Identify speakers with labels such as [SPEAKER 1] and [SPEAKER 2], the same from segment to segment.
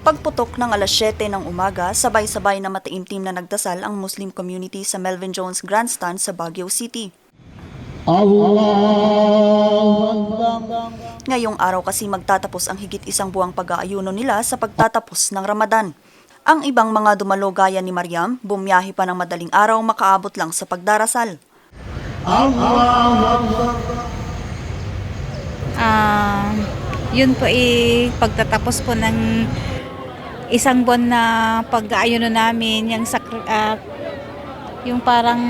[SPEAKER 1] Pagputok ng alas 7 ng umaga, sabay-sabay na mataimtim na nagdasal ang Muslim community sa Melvin Jones Grandstand sa Baguio City. Ngayong araw kasi magtatapos ang higit isang buwang pag-aayuno nila sa pagtatapos ng Ramadan. Ang ibang mga dumalo gaya ni Mariam, bumiyahe pa ng madaling araw makaabot lang sa pagdarasal.
[SPEAKER 2] Ah, yun po eh, pagtatapos po ng isang buwan na pag-aayuno namin, yung, sakri- ah, yung parang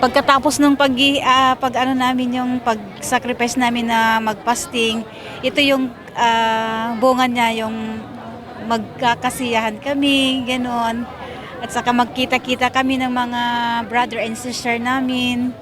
[SPEAKER 2] pagkatapos ng pag, ah, pag ano namin, yung pag-sacrifice namin na mag-fasting, ito yung ah, bunga niya, yung magkakasiyahan kami, gano'n. At saka magkita-kita kami ng mga brother and sister namin,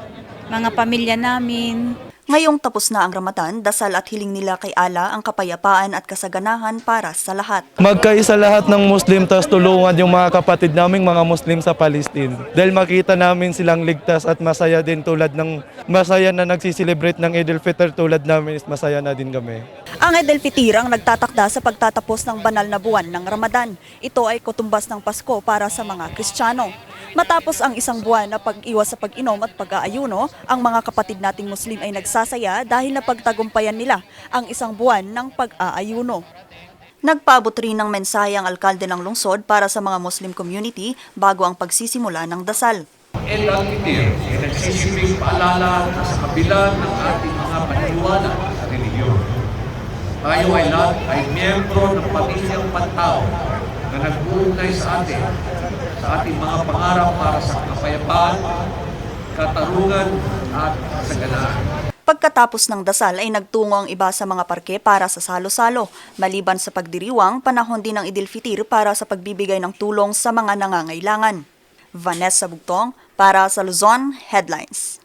[SPEAKER 2] mga pamilya namin.
[SPEAKER 1] Ngayong tapos na ang Ramadan, dasal at hiling nila kay Allah ang kapayapaan at kasaganahan para sa lahat.
[SPEAKER 3] Magkaisa lahat ng Muslim tas tulungan yung mga kapatid naming mga Muslim sa Palestine. Dahil makita namin silang ligtas at masaya din tulad ng masaya na nagsiselebrate ng Eid al-Fitr tulad namin is masaya na din kami.
[SPEAKER 1] Ang Eid al-Fitr ang nagtatakda sa pagtatapos ng banal na buwan ng Ramadan. Ito ay kutumbas ng Pasko para sa mga Kristiyano. Matapos ang isang buwan na pag-iwas sa pag-inom at pag-aayuno, ang mga kapatid nating Muslim ay nagsasaya dahil napagtagumpayan nila ang isang buwan ng pag-aayuno. Nagpaabot rin ng mensahe ang alkalde ng lungsod para sa mga Muslim community bago ang pagsisimula ng dasal.
[SPEAKER 4] Eid al-Fitr ay nagsisilbing paalala na sa kabila ng ating mga paniniwala sa relihiyon. Tayo ay lahat ay miyembro ng pamilyang pantao na nag-uugnay sa atin sa ating mga pangarap para sa kapayapaan, katarungan at kasaganaan.
[SPEAKER 1] Pagkatapos ng dasal ay nagtungo ang iba sa mga parke para sa salo-salo, maliban sa pagdiriwang, panahon din ng Idil Fitir para sa pagbibigay ng tulong sa mga nangangailangan. Vanessa Bugtong para sa Luzon Headlines.